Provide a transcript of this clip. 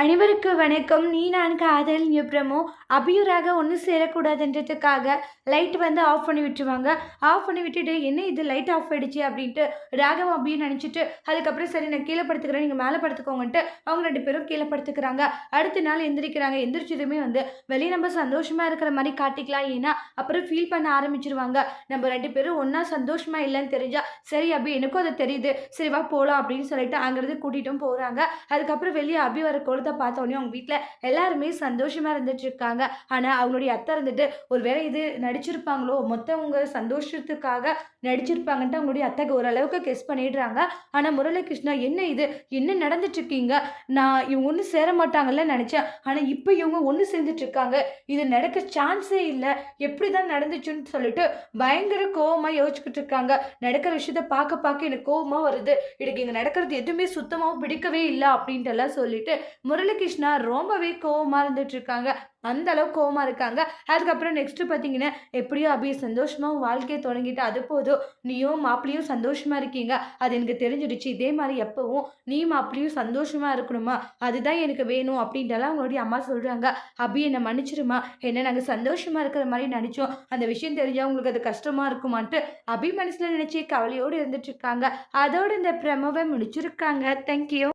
அனைவருக்கு வணக்கம். நீ நான் காதல் எப்ரமோ அபியூராக ஒன்று சேரக்கூடாதுன்றதுக்காக லைட் வந்து ஆஃப் பண்ணி விட்டுருவாங்க. ஆஃப் பண்ணி விட்டுட்டு என்ன இது? லைட் ஆஃப் ஆயிடுச்சு? அப்படின்ட்டு ராகவ் அபியும் நினச்சிட்டு அதுக்கப்புறம் சரி நான் கீழே படுத்துக்கிறேன். நீங்கள் மேலே படுத்துக்கோங்கன்ட்டு அவங்க ரெண்டு பேரும் கீழே படுத்துக்கிறாங்க. அடுத்த நாள் எந்திரிக்கிறாங்க. எந்திரிச்சதுமே வந்து வெளியே நம்ம சந்தோஷமாக இருக்கிற மாதிரி காட்டிக்கலாம். ஏன்னா அப்புறம் ஃபீல் பண்ண ஆரம்பிச்சிருவாங்க. நம்ம ரெண்டு பேரும் ஒன்றா சந்தோஷமாக இல்லைன்னு தெரிஞ்சால் சரி அபி எனக்கும் அது தெரியுது. சரி வா போகலாம் அப்படின்னு சொல்லிட்டு அங்கேருந்து கூட்டிகிட்டும் போகிறாங்க அதுக்கப்புறம் வெளியே அபி வர கொழுத்த பார்த்த பார்த்தோன்னே அவங்க வீட்டில் எல்லாருமே சந்தோஷமாக இருந்துட்டு இருக்காங்க ஆனால் அவங்களுடைய அத்தை இருந்துட்டு ஒரு வேலை இது நடிச்சிருப்பாங்களோ மொத்தவங்க சந்தோஷத்துக்காக நடிச்சிருப்பாங்கன்ட்டு அவங்களுடைய அத்தைக்கு ஓரளவுக்கு கெஸ் பண்ணிடுறாங்க. ஆனால் முரளிகிருஷ்ணா என்ன இது? என்ன நடந்துட்டுருக்கீங்க? நான் இவங்க ஒன்றும் சேர மாட்டாங்கல்ல நினச்சேன். ஆனால் இப்போ இவங்க ஒன்று சேர்ந்துட்டுருக்காங்க. இது நடக்க சான்ஸே இல்லை. எப்படி தான் நடந்துச்சுன்னு சொல்லிட்டு பயங்கர கோவமாக யோசிச்சுக்கிட்டு இருக்காங்க நடக்கிற விஷயத்த பார்க்க பார்க்க எனக்கு கோவமாக வருது. எனக்கு இங்கே நடக்கிறது எதுவுமே சுத்தமாக பிடிக்கவே இல்லை அப்படின்ட்டு எல்லாம் சொல்லிட்டு முரளிகிருஷ்ணா ரொம்பவே கோவமாக இருந்துட்டு இருக்காங்க அந்த அளவுக்கு கோவமாக இருக்காங்க. அதுக்கப்புறம் நெக்ஸ்ட்டு பார்த்தீங்கன்னா எப்படியோ அபி சந்தோஷமாக வாழ்க்கையை தொடங்கிட்டு அது போதும். நீயும் மாப்பிளையும் சந்தோஷமாக இருக்கீங்க. அது எனக்கு தெரிஞ்சிடுச்சு. இதே மாதிரி எப்பவும் நீ மாப்பிளையும் சந்தோஷமாக இருக்கணுமா? அதுதான் எனக்கு வேணும் அப்படின்ட்டுலாம் அவங்களுடைய அம்மா சொல்கிறாங்க அபி என்னை மன்னிச்சிருமா? என்ன நாங்கள் சந்தோஷமாக இருக்கிற மாதிரி நினச்சோம் அந்த விஷயம் தெரிஞ்சால் உங்களுக்கு அது கஷ்டமாக இருக்குமான்ட்டு அபி மனசில் நினச்சி கவலையோடு இருந்துட்டு இருக்காங்க அதோடு இந்த பிரமவை முடிச்சிருக்காங்க. தேங்க்யூ